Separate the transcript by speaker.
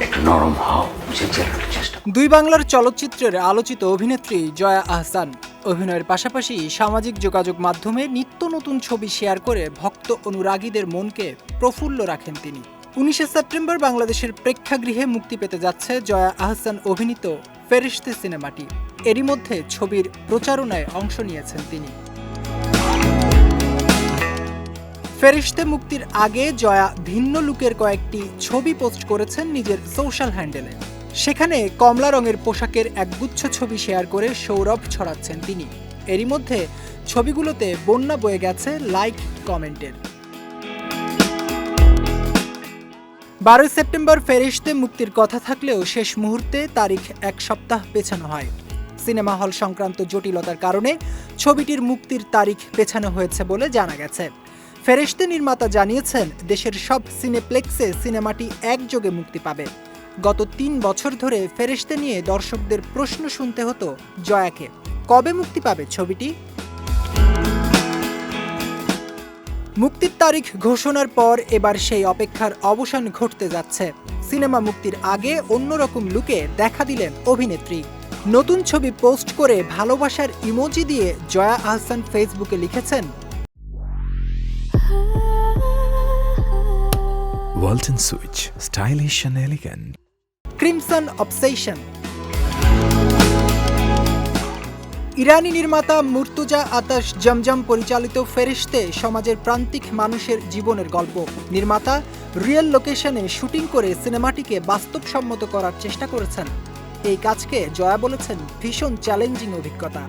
Speaker 1: একটু নরম হও
Speaker 2: দুই বাংলার চলচ্চিত্রের আলোচিত অভিনেত্রী জয়া আহসান অভিনয়ের পাশাপাশি সামাজিক যোগাযোগ মাধ্যমে নিত্য নতুন ছবি শেয়ার করে ভক্ত অনুরাগীদের মনকে প্রফুল্ল রাখেন তিনি। উনিশে সেপ্টেম্বর বাংলাদেশের প্রেক্ষাগৃহে মুক্তি পেতে যাচ্ছে জয়া আহসান অভিনীত ফেরিস্তে সিনেমাটি। এরই মধ্যে ছবির প্রচারণায় অংশ নিয়েছেন তিনি। ফেরিস্তে মুক্তির আগে জয়া ভিন্ন লুকের কয়েকটি ছবি পোস্ট করেছেন নিজের সোশ্যাল হ্যান্ডেলে। সেখানে কমলা রঙের পোশাকের একগুচ্ছ ছবি শেয়ার করে সৌরভ ছড়াচ্ছেন তিনি। এরই মধ্যে ছবিগুলোতে বন্যা বয়ে গেছে লাইক, কমেন্টের। বারোই সেপ্টেম্বর ফেরিস্তে মুক্তির কথা থাকলেও শেষ মুহূর্তে তারিখ এক সপ্তাহ পেছানো হয়। সিনেমা হল সংক্রান্ত জটিলতার কারণে ছবিটির মুক্তির তারিখ পেছানো হয়েছে বলে জানা গেছে। ফেরেশতে নির্মাতা জানিয়েছেন, দেশের সব সিনেপ্লেক্সে সিনেমাটি একযোগে মুক্তি পাবে। গত তিন বছর ধরে ফেরেশতে নিয়ে দর্শকদের প্রশ্ন শুনতে হতো জয়াকে। কবে মুক্তি পাবে ছবিটি? মুক্তির তারিখ ঘোষণার পর এবার সেই অপেক্ষার অবসান ঘটতে যাচ্ছে। সিনেমা মুক্তির আগে অন্যরকম লুকে দেখা দিলেন অভিনেত্রী। নতুন ছবি পোস্ট করে ভালোবাসার ইমোজি দিয়ে জয়া আহসান ফেসবুকে লিখেছেন
Speaker 3: Walton Switch, stylish and elegant.
Speaker 2: Crimson obsession ইরানি নির্মাতা মুর্তুজা আতাশ জমজম পরিচালিত ফেরিস্তে সমাজের প্রান্তিক মানুষের জীবনের গল্প। নির্মাতা রিয়েল লোকেশনে শুটিং করে সিনেমাটিকে বাস্তবসম্মত করার চেষ্টা করেছেন। এই কাজকে জয়া বলেছেন ভীষণ চ্যালেঞ্জিং অভিজ্ঞতা।